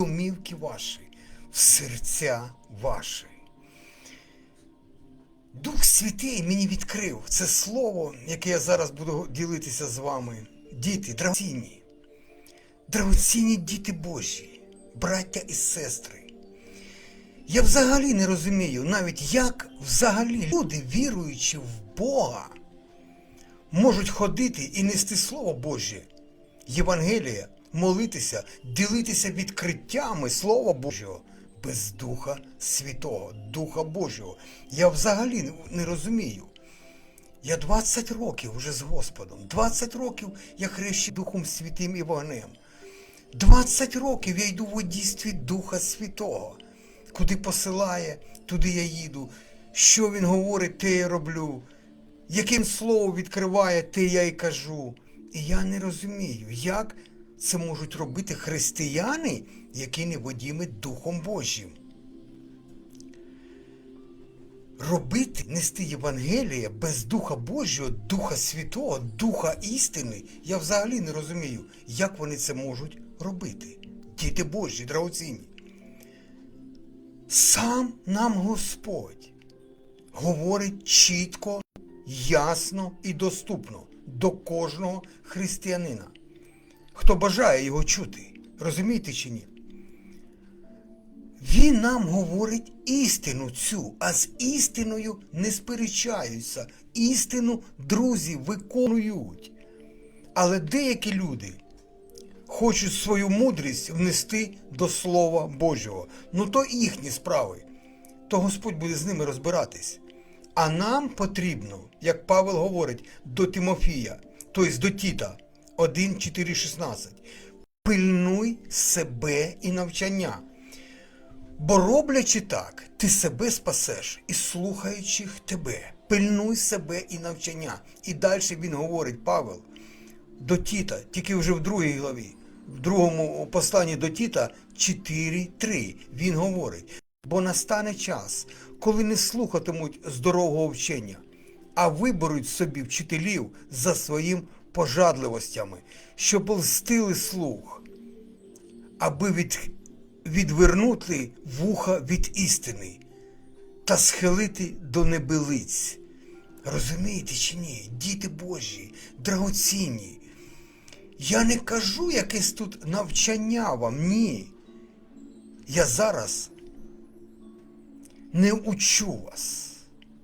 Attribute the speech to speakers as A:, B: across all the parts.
A: домівки ваші, в серця ваші. Дух Святий мені відкрив це слово, яке я зараз буду ділитися з вами. Діти, драгоцінні, драгоцінні діти Божі, браття і сестри. Я взагалі не розумію, навіть як взагалі люди, віруючи в Бога, можуть ходити і нести Слово Боже, Євангелія, молитися, ділитися відкриттями Слова Божого без Духа Святого, Духа Божого. Я взагалі не- розумію. Я 20 років вже з Господом, 20 років я хрещу Духом Святим і вогнем. 20 років я йду в водійстві Духа Святого. Куди посилає, туди я їду. Що він говорить, те я роблю. Яким словом відкриває, те я й кажу. І я не розумію, як це можуть робити християни, які не водіми Духом Божим. Робити, нести Євангелія без Духа Божого, Духа Святого, Духа істини, я взагалі не розумію, як вони це можуть робити. Діти Божі, драгоцінні. Сам нам Господь говорить чітко, ясно і доступно до кожного християнина. Хто бажає його чути, розумієте чи ні? Він нам говорить істину цю, а з істиною не сперечаються. Істину друзі виконують. Але деякі люди хочуть свою мудрість внести до Слова Божого. Ну то їхні справи. То Господь буде з ними розбиратись. А нам потрібно, як Павел говорить, до Тимофія, тобто до Тіта 1, 4, 16. Пильнуй себе і навчання. Бо роблячи так, ти себе спасеш і слухаючих тебе. Пильнуй себе і навчання. І далі він говорить, Павел, до Тіта, тільки вже в другій главі, в другому посланні до Тіта 4.3. Він говорить, бо настане час, коли не слухатимуть здорового вчення, а виберуть собі вчителів за своїм пожадливостями, щоб лстили слух, аби від, відвернути вуха від істини та схилити до небилиць. Розумієте чи ні? Діти Божі, драгоцінні. Я не кажу якесь тут навчання вам, ні. Я зараз не учу вас.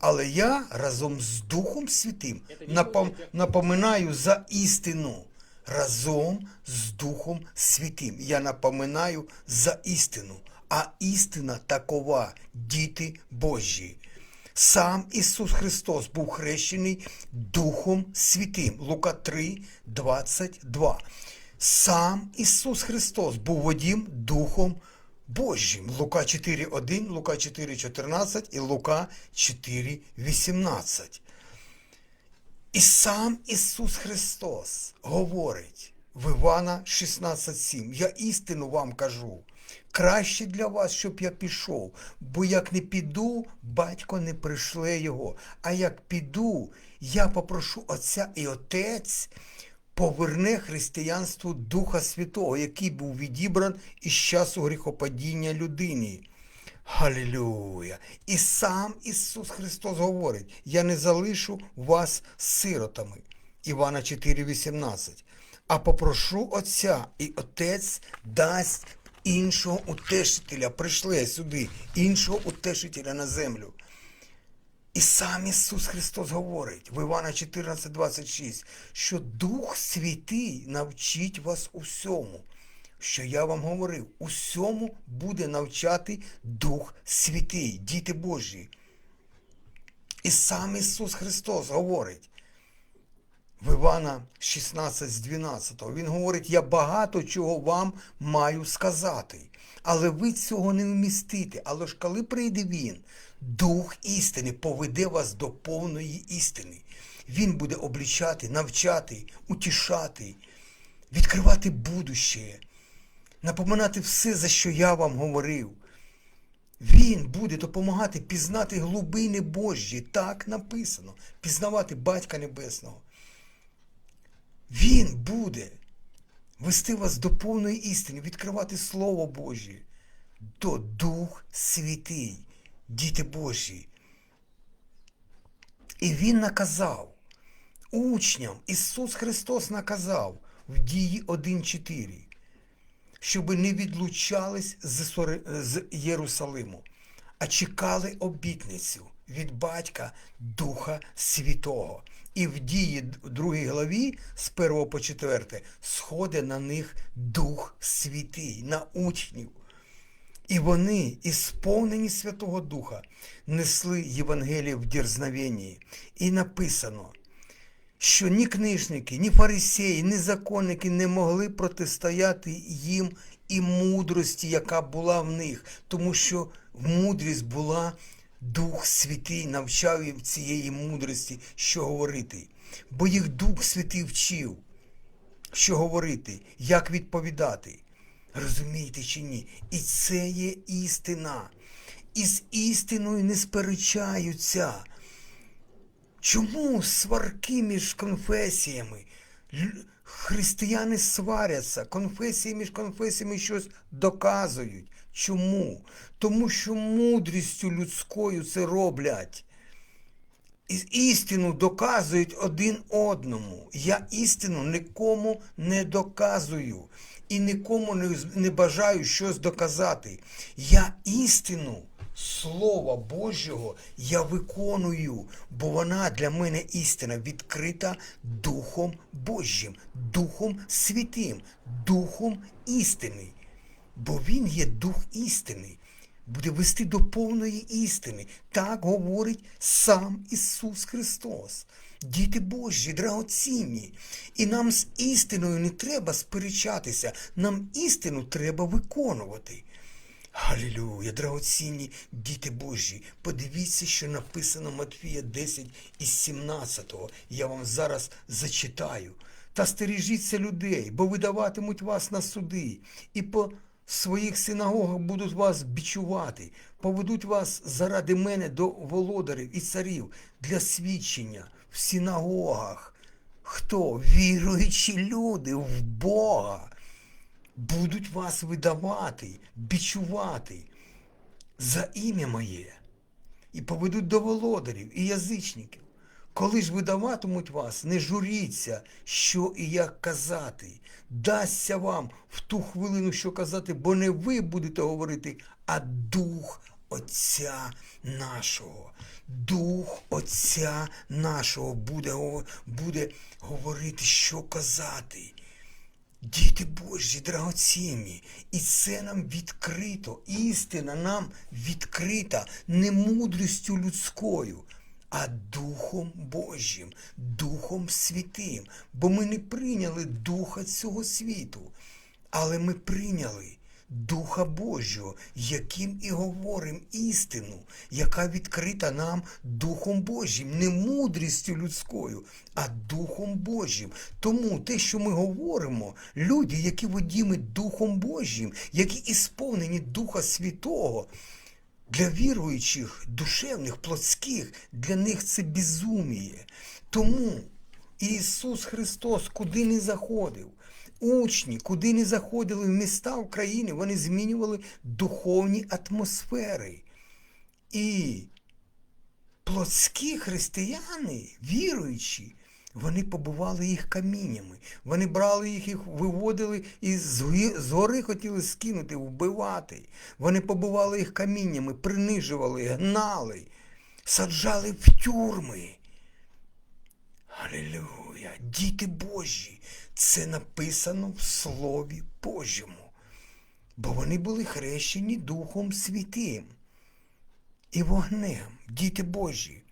A: Але я разом з Духом Святим напом- напоминаю за істину. Разом з Духом Святим. Я напоминаю за істину. А істина такова, діти Божі. Сам Ісус Христос був хрещений Духом Святим. Лука 3, 22. Сам Ісус Христос був водім Духом Божим. Лука 4.1, Лука 4.14 і Лука 4.18. І сам Ісус Христос говорить в Івана 16.7. Я істину вам кажу. Краще для вас, щоб я пішов, бо як не піду, батько не пришле його. А як піду, я попрошу Отця і Отець поверне християнству Духа Святого, який був відібран із часу гріхопадіння людини. Халілюя! І сам Ісус Христос говорить: Я не залишу вас сиротами. Івана 4,18. А попрошу Отця, і Отець дасть іншого утешителя, прийшли сюди, іншого утешителя на землю. І сам Ісус Христос говорить в Івана 14, 26, що Дух Святий навчить вас усьому, що я вам говорив, усьому буде навчати Дух Святий, діти Божі. І сам Ісус Христос говорить в Івана 16 з 12. Він говорить, я багато чого вам маю сказати, але ви цього не вмістите. Але ж коли прийде Він, Дух істини поведе вас до повної істини. Він буде облічати, навчати, утішати, відкривати будуще, напоминати все, за що я вам говорив. Він буде допомагати пізнати глибини Божі, так написано, пізнавати Батька Небесного. Він буде вести вас до повної істини, відкривати Слово Боже, то Дух Святий, діти Божі. І Він наказав учням, Ісус Христос наказав в дії 1.4, щоб не відлучались з Єрусалиму, а чекали обітницю від Батька Духа Святого. І в дії 2 главі з 1 по 4 сходить на них Дух Святий, на учнів. І вони, ісповнені Святого Духа, несли Євангеліє в дерзновенні. І написано, що ні книжники, ні фарисеї, ні законники не могли протистояти їм і мудрості, яка була в них, тому що мудрість була Дух Святий навчав їм цієї мудрості, що говорити. Бо їх Дух Святий вчив, що говорити, як відповідати. Розумієте чи ні? І це є істина. І з істиною не сперечаються. Чому сварки між конфесіями? Християни сваряться, конфесії між конфесіями щось доказують. Чому? Тому що мудрістю людською це роблять. Істину доказують один одному. Я істину нікому не доказую і нікому не, не бажаю щось доказати. Я істину Слова Божого я виконую, бо вона для мене істина відкрита Духом Божим, Духом Святим, Духом істини. Бо Він є Дух істини буде вести до повної істини. Так говорить сам Ісус Христос. Діти Божі, драгоцінні. І нам з істиною не треба сперечатися, нам істину треба виконувати. Галілюя, драгоцінні діти Божі, подивіться, що написано Матфія 10 із 17. Я вам зараз зачитаю. Та стережіться людей, бо видаватимуть вас на суди, і по своїх синагогах будуть вас бичувати, поведуть вас заради мене до володарів і царів для свідчення в синагогах. Хто? Віруючі люди в Бога будуть вас видавати, бичувати за ім'я моє і поведуть до володарів і язичників. Коли ж видаватимуть вас, не журіться, що і як казати. Дасться вам в ту хвилину, що казати, бо не ви будете говорити, а Дух Отця нашого. Дух Отця нашого буде, буде говорити, що казати. Діти Божі, драгоцінні, і це нам відкрито. Істина нам відкрита не мудрістю людською, а Духом Божим, Духом Святим. Бо ми не прийняли Духа цього світу, але ми прийняли Духа Божого, яким і говоримо істину, яка відкрита нам Духом Божим, не мудрістю людською, а Духом Божим. Тому те, що ми говоримо, люди, які водіми Духом Божим, які ісповнені Духа Святого, для віруючих, душевних, плотських, для них це безуміє. Тому Ісус Христос куди не заходив, учні, куди не заходили в міста України, вони змінювали духовні атмосфери. І плотські християни, віруючі, вони побивали їх каміннями. Вони брали їх, їх виводили і з гори хотіли скинути, вбивати. Вони побивали їх каміннями, принижували, гнали, саджали в тюрми. Алілюя! Діти Божі! Це написано в Слові Божому. Бо вони були хрещені Духом Святим і вогнем, діти Божі.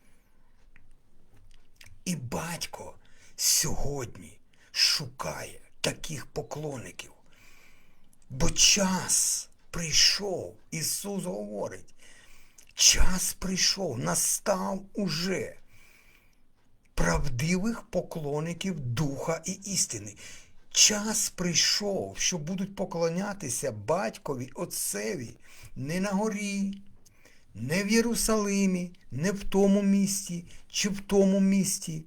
A: І батько сьогодні шукає таких поклонників. Бо час прийшов, Ісус говорить, час прийшов, настав уже правдивих поклонників Духа і істини. Час прийшов, що будуть поклонятися батькові, Отцеві не на горі, не в Єрусалимі, не в тому місті, чи в тому місті,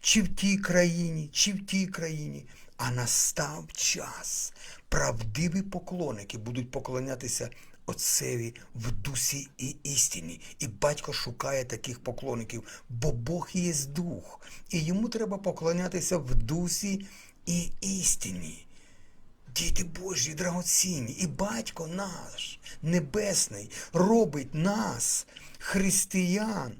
A: чи в тій країні, чи в тій країні, А настав час. Правдиві поклонники будуть поклонятися Отцеві в дусі і істині. І батько шукає таких поклонників, бо Бог є дух, і йому треба поклонятися в дусі і істині. Діти Божі, драгоцінні, і батько наш, небесний, робить нас, християн.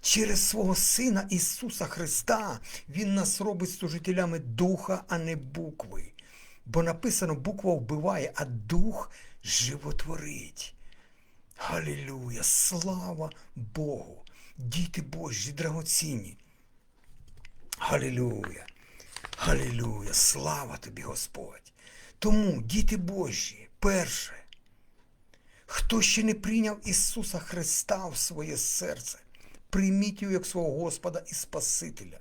A: Через свого Сина Ісуса Христа Він нас робить служителями духа, а не букви. Бо написано, буква вбиває, а дух животворить. Галілюя! Слава Богу! Діти Божі, драгоцінні. Галілюя! Галілюя! Слава тобі, Господь! Тому, діти Божі, перше, хто ще не прийняв Ісуса Христа в своє серце, прийміть його як свого Господа і Спасителя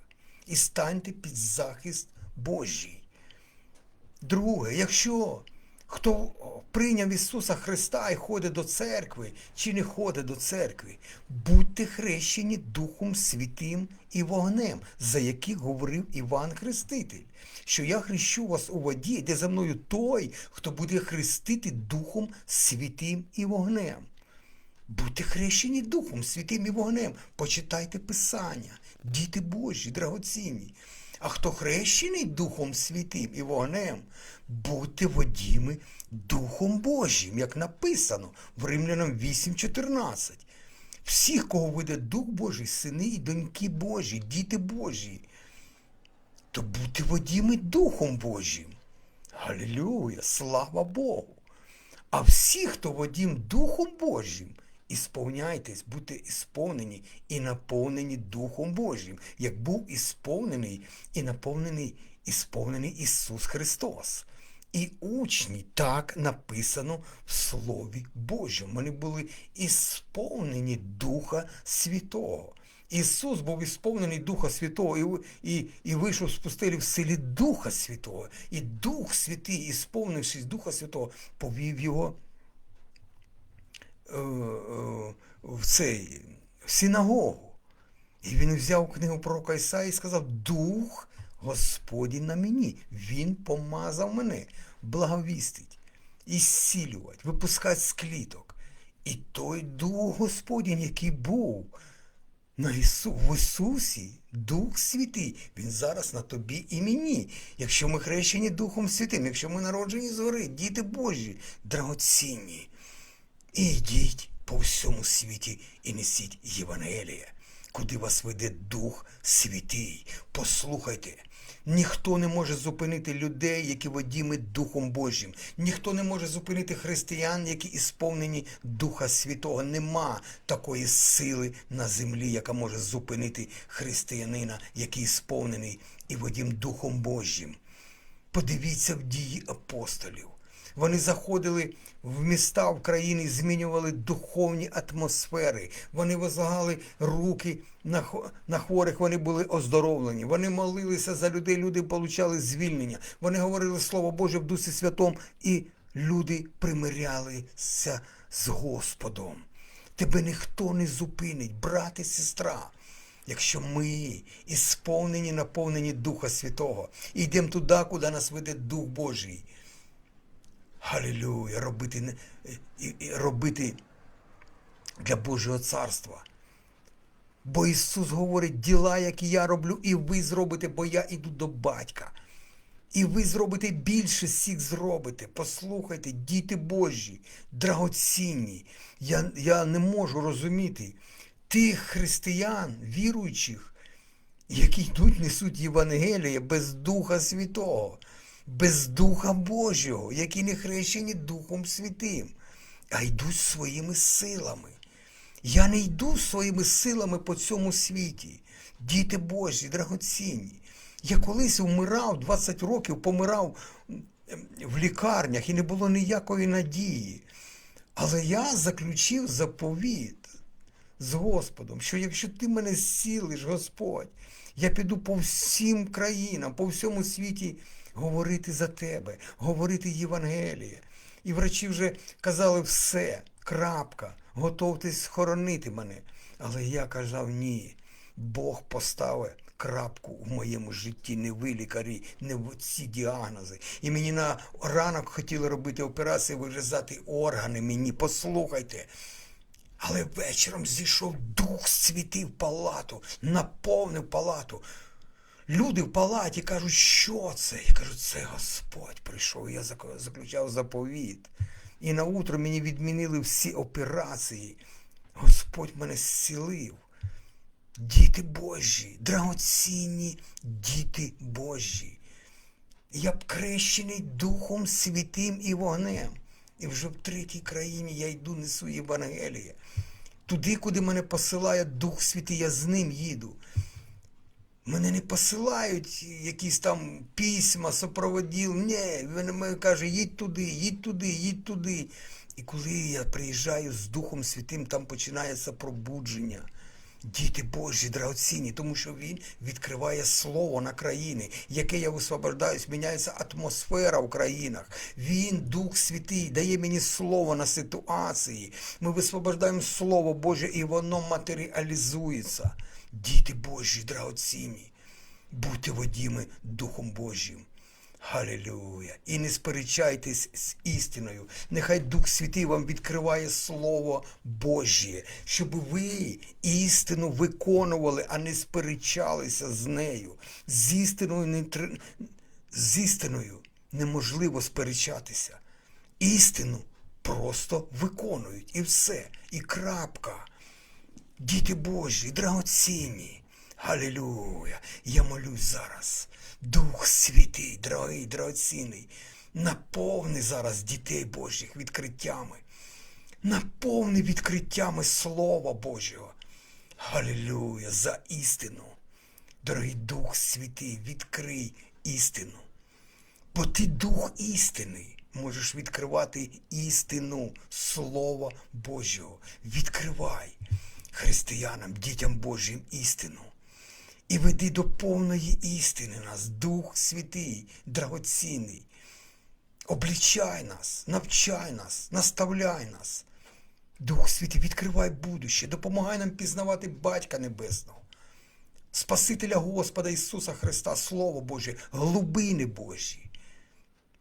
A: і станьте під захист Божий. Друге, якщо хто прийняв Ісуса Христа і ходить до церкви, чи не ходить до церкви, будьте хрещені Духом Святим і вогнем, за яких говорив Іван Хреститель, що я хрещу вас у воді, де за мною той, хто буде хрестити Духом Святим і вогнем. Будьте хрещені Духом Святим і вогнем, почитайте Писання, діти Божі, драгоцінні. А хто хрещений Духом Святим і вогнем, будьте водіми Духом Божим, як написано в Римлянам 8.14. Всіх, кого веде Дух Божий, сини і доньки Божі, діти Божі, то будьте водіми Духом Божим. Галілюя, слава Богу! А всі, хто водім Духом Божим, ісповняйтесь, будьте ісповнені і наповнені Духом Божим, як був ісповнений і наповнений, ісповнений Ісус Христос. І учні так написано в Слові Божому. Вони були ісповнені Духа Святого. Ісус був ісповнений Духа Святого і, і, і вийшов з пустелі в силі Духа Святого. І Дух Святий, ісповнившись Духа Святого, повів його в цей в синагогу. І він взяв книгу пророка Ісаї і сказав: Дух Господень на мені. Він помазав мене, благовістить, ісцілювати, випускати з кліток. І той Дух Господень, який був на Ісу, в Ісусі, Дух Святий, Він зараз на тобі і мені. Якщо ми хрещені Духом Святим, якщо ми народжені згори, діти Божі, драгоцінні. І йдіть по всьому світі і несіть Євангеліє, куди вас веде Дух Святий. Послухайте, ніхто не може зупинити людей, які водіми Духом Божим. Ніхто не може зупинити християн, які ісповнені Духа Святого. Нема такої сили на землі, яка може зупинити християнина, який сповнений і водім Духом Божим. Подивіться в дії апостолів. Вони заходили в міста в країни, змінювали духовні атмосфери. Вони возлагали руки на хворих, вони були оздоровлені. Вони молилися за людей, люди получали звільнення. Вони говорили Слово Боже в Дусі Святому, і люди примирялися з Господом. Тебе ніхто не зупинить, брат і сестра. Якщо ми ісповнені, наповнені Духа Святого, і йдемо туди, куди нас веде Дух Божий. Галілюя, робити, і, робити для Божого царства. Бо Ісус говорить, діла, які я роблю, і ви зробите, бо я іду до батька. І ви зробите більше всіх зробите. Послухайте, діти Божі, драгоцінні. Я, я не можу розуміти тих християн, віруючих, які йдуть несуть Євангеліє без Духа Святого, без Духа Божого, які не хрещені Духом Святим, а йдуть своїми силами. Я не йду своїми силами по цьому світі. Діти Божі, драгоцінні. Я колись вмирав, 20 років помирав в лікарнях і не було ніякої надії. Але я заключив заповіт з Господом, що якщо ти мене зцілиш, Господь, я піду по всім країнам, по всьому світі говорити за тебе, говорити Євангеліє. І врачі вже казали все, крапка, готовтесь хоронити мене. Але я казав ні. Бог поставив крапку в моєму житті, не ви лікарі, не ці діагнози. І мені на ранок хотіли робити операцію, вирізати органи мені, послухайте. Але вечором зійшов Дух Святий в палату, наповнив палату. Люди в палаті кажуть, що це? Я кажу, це Господь прийшов. Я заключав заповіт. І на утро мені відмінили всі операції. Господь мене зцілив. Діти Божі, драгоцінні діти Божі. Я б крещений Духом Святим і вогнем. І вже в третій країні я йду, несу Євангеліє. Туди, куди мене посилає Дух Святий, я з ним їду. Мене не посилають якісь там письма, сопроводіл. Ні, він мені каже, їдь туди, їдь туди, їдь туди. І коли я приїжджаю з Духом Святим, там починається пробудження. Діти Божі, драгоцінні, тому що він відкриває слово на країни, яке я висвобождаюсь, міняється атмосфера в країнах. Він, Дух Святий, дає мені слово на ситуації. Ми висвобождаємо Слово Боже, і воно матеріалізується. Діти Божі, драгоцінні, будьте водіми Духом Божим. Халілюя. І не сперечайтесь з істиною. Нехай Дух Святий вам відкриває Слово Божє, щоб ви істину виконували, а не сперечалися з нею. З істиною, не з істиною неможливо сперечатися. Істину просто виконують. І все. І крапка. Діти Божі, драгоцінні. Халілюя. Я молюсь зараз. Дух Святий, дорогий, драгоцінний, наповни зараз дітей Божих відкриттями. Наповни відкриттями Слова Божого. Халілюя за істину. Дорогий Дух Святий, відкрий істину. Бо ти дух істини. Можеш відкривати істину Слова Божого. Відкривай християнам, дітям Божим істину. І веди до повної істини нас, Дух Святий, драгоцінний. Облічай нас, навчай нас, наставляй нас. Дух Святий, відкривай будуще, допомагай нам пізнавати Батька Небесного. Спасителя Господа Ісуса Христа, Слово Боже, глибини Божі.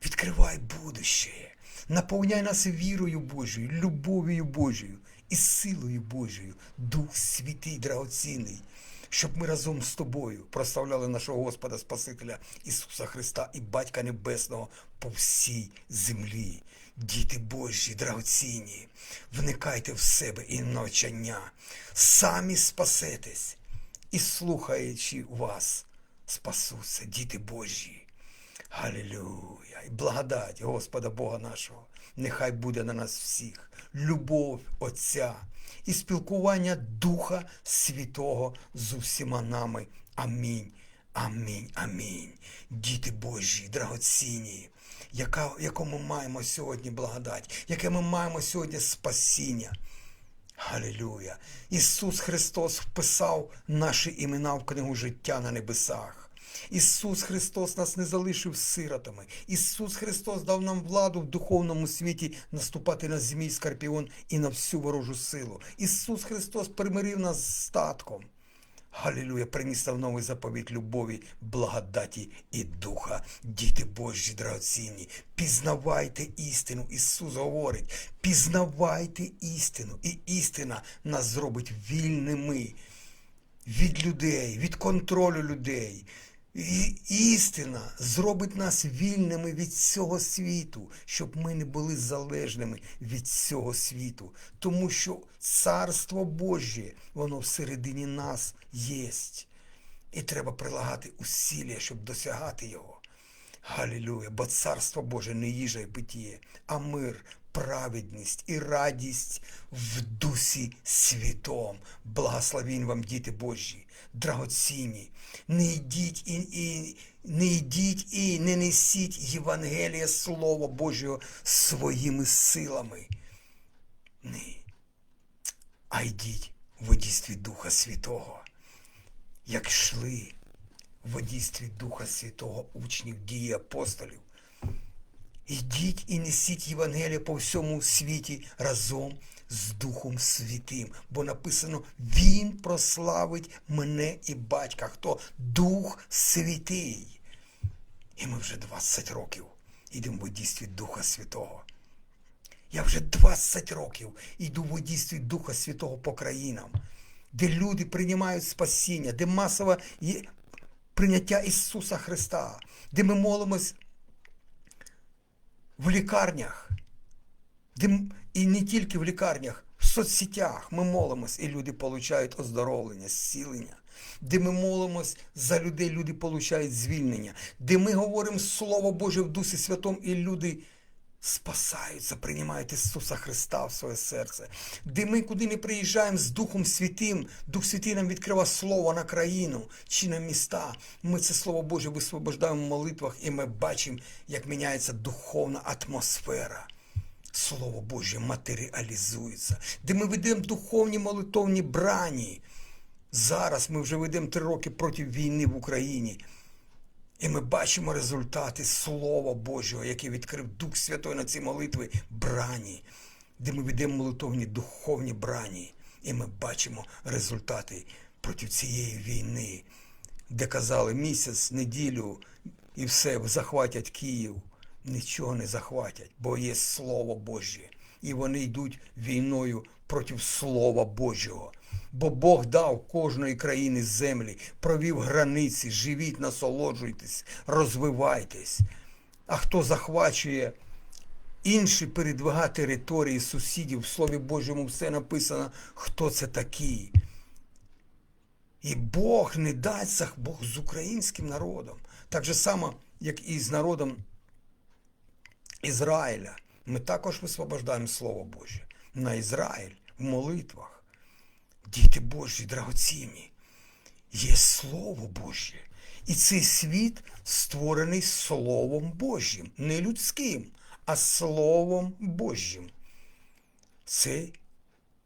A: Відкривай будуще, наповняй нас вірою Божою, любов'ю Божою і силою Божою, Дух Святий, драгоцінний, щоб ми разом з тобою прославляли нашого Господа Спасителя Ісуса Христа і Батька Небесного по всій землі. Діти Божі, драгоцінні, вникайте в себе і навчання, самі спасетесь і слухаючи вас, спасуться, діти Божі. Галілюя! І благодать Господа Бога нашого. Нехай буде на нас всіх. Любов Отця і спілкування Духа Святого з усіма нами. Амінь. Амінь. Амінь. Діти Божі, драгоцінні, яка, яку ми маємо сьогодні благодать, яке ми маємо сьогодні спасіння. Халілюя! Ісус Христос вписав наші імена в книгу життя на небесах. Ісус Христос нас не залишив сиротами. Ісус Христос дав нам владу в духовному світі наступати на змій скорпіон і на всю ворожу силу. Ісус Христос примирив нас з статком. Галілюя, приніс нам новий заповіт любові, благодаті і духа. Діти Божі драгоцінні, пізнавайте істину. Ісус говорить, пізнавайте істину, і істина нас зробить вільними від людей, від контролю людей. І істина зробить нас вільними від цього світу, щоб ми не були залежними від цього світу. Тому що Царство Божє, воно всередині нас єсть. І треба прилагати усилля, щоб досягати його. Галілюя, бо царство Боже не їжа і питіє, а мир, праведність і радість в Дусі Святом. Благословінь вам, діти Божі, драгоцінні. Не йдіть і, і не йдіть і не несіть Євангелія Слова Божого своїми силами. Ні. А йдіть в водійстві Духа Святого, як йшли в водійстві Духа Святого учнів дії апостолів. Ідіть і несіть Євангелія по всьому світі разом з Духом Святим, бо написано: Він прославить мене і батька. Хто? Дух Святий. І ми вже 20 років йдемо в дійстві Духа Святого. Я вже 20 років йду в дійстві Духа Святого по країнам, де люди приймають спасіння, де масове прийняття Ісуса Христа, де ми молимось в лікарнях, де, і не тільки в лікарнях, в соцсетях ми молимось, і люди получають оздоровлення, зцілення. Де ми молимось за людей, люди получають звільнення, де ми говоримо Слово Боже в Дусі Святому, і люди спасаються, приймають Ісуса Христа в своє серце, де ми куди не приїжджаємо з Духом Святим, Дух Святий нам відкриває Слово на країну чи на міста. Ми це Слово Боже висвобождаємо в молитвах, і ми бачимо, як міняється духовна атмосфера. Слово Боже матеріалізується, де ми ведемо духовні молитовні брані. Зараз ми вже ведемо три роки проти війни в Україні. І ми бачимо результати Слова Божого, яке відкрив Дух Святой на ці молитви брані, де ми ведемо молитовні духовні брані. І ми бачимо результати проти цієї війни, де казали місяць, неділю і все, захватять Київ. Нічого не захватять, бо є Слово Боже. І вони йдуть війною проти Слова Божого. Бо Бог дав кожної країни землі, провів границі, живіть, насолоджуйтесь, розвивайтесь. А хто захвачує інші передвига території сусідів, в Слові Божому все написано, хто це такі. І Бог не дасть, Бог з українським народом. Так же само, як і з народом Ізраїля. Ми також висвобождаємо Слово Боже на Ізраїль в молитвах. Діти Божі, драгоцінні, є Слово Боже. І цей світ створений Словом Божим, не людським, а Словом Божим. Цей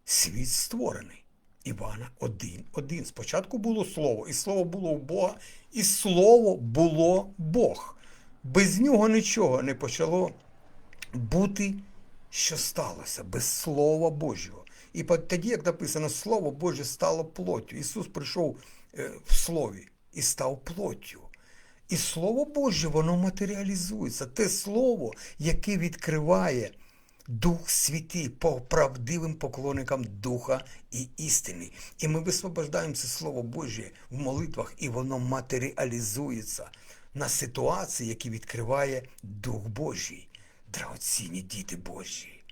A: світ створений. Івана 1.1. Спочатку було слово, і слово було у Бога, і слово було Бог. Без нього нічого не почало бути, що сталося, без Слова Божого. І тоді, як написано, Слово Боже стало плоттю. Ісус прийшов е, в Слові і став плоттю. І Слово Боже, воно матеріалізується. Те Слово, яке відкриває Дух Святий по правдивим поклонникам Духа і істини. І ми висвобождаємо це Слово Боже в молитвах, і воно матеріалізується на ситуації, які відкриває Дух Божий. Драгоцінні діти Божі.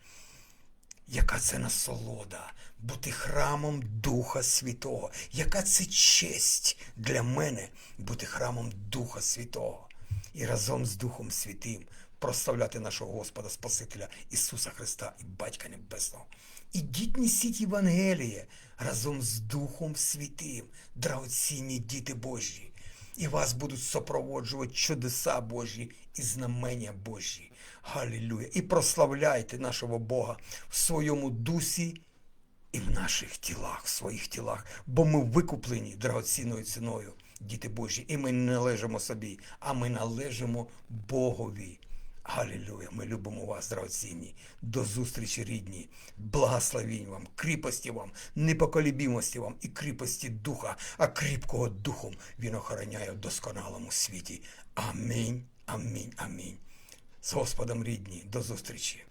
A: Яка це насолода бути храмом Духа Святого. Яка це честь для мене бути храмом Духа Святого. І разом з Духом Святим прославляти нашого Господа Спасителя Ісуса Христа і Батька Небесного. Ідіть несіть Євангеліє разом з Духом Святим, драгоцінні діти Божі. І вас будуть супроводжувати чудеса Божі і знамення Божі. Галілюя! І прославляйте нашого Бога в своєму дусі і в наших тілах, в своїх тілах, бо ми викуплені драгоцінною ціною, діти Божі, і ми не належимо собі, а ми належимо Богові. Галілюя! Ми любимо вас, драгоцінні. До зустрічі, рідні. Благословінь вам, кріпості вам, непоколібімості вам і кріпості духа, а кріпкого духом він охороняє в досконалому світі. Амінь, амінь, амінь. З Господом рідні, до зустрічі.